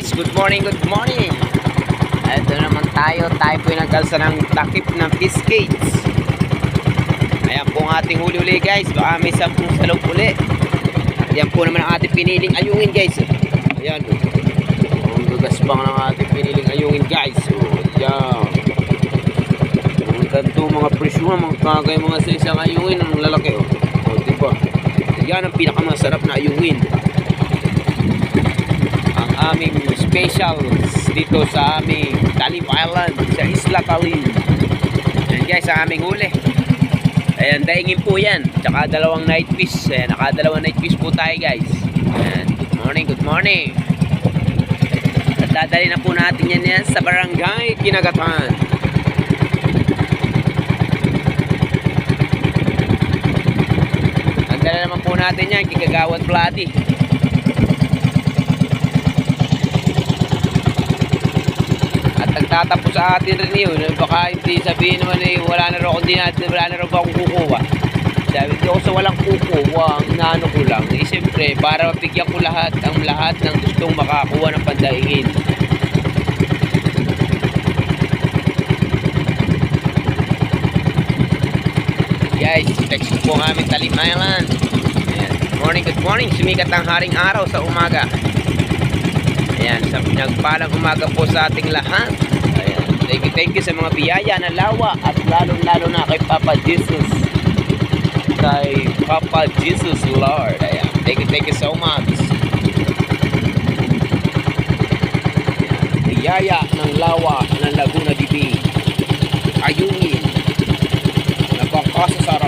guys, good morning, good morning. Ito naman tayo, tayo po yung nagkalsa ng takip ng biscuits. Ayan po ang ating huli-uli guys, baka may sampung salog uli. Ayan po naman ang ating piniling ayungin guys. Ayan o. Ang gagaspang ng ating piniling ayungin guys. O, ayan. Ang ganito mga presyo mga kagay mga sa isang ayungin, ang lalaki o. O, diba? Yan ang pinakamasarap na ayungin aming specials dito sa aming Talim Island sa Isla Talim. Yan guys ang aming huli. Ayan daingin po yan. Tsaka dalawang night fish. Ayan nakadalawang night fish po tayo guys. Ayan good morning good morning. At dadali na po natin yan yan sa barangay Kinagatan. Ang dala naman po natin yan kikagawad Vladi At nagtatapos sa atin rin yun. Baka hindi sabihin naman eh, wala na raw, hindi natin, wala na ba akong kukuha. Sabi ko sa walang kukuha, ang naano ko lang. Eh, siyempre, para mapigyan ko lahat, ang lahat ng gustong makakuha ng pandaingin. Guys, text po ang aming talimayan. Morning, good morning. Sumikat ang haring araw sa umaga. Ayan, nagpalang umaga po sa ating lahat. Thank you, thank you sa mga biyaya na lawa at lalong-lalo na kay Papa Jesus. Kay Papa Jesus Lord. Ayan. Thank you, thank you so much. Biyaya ng lawa ng Laguna DB. Ayungin. Nagpangkasa sa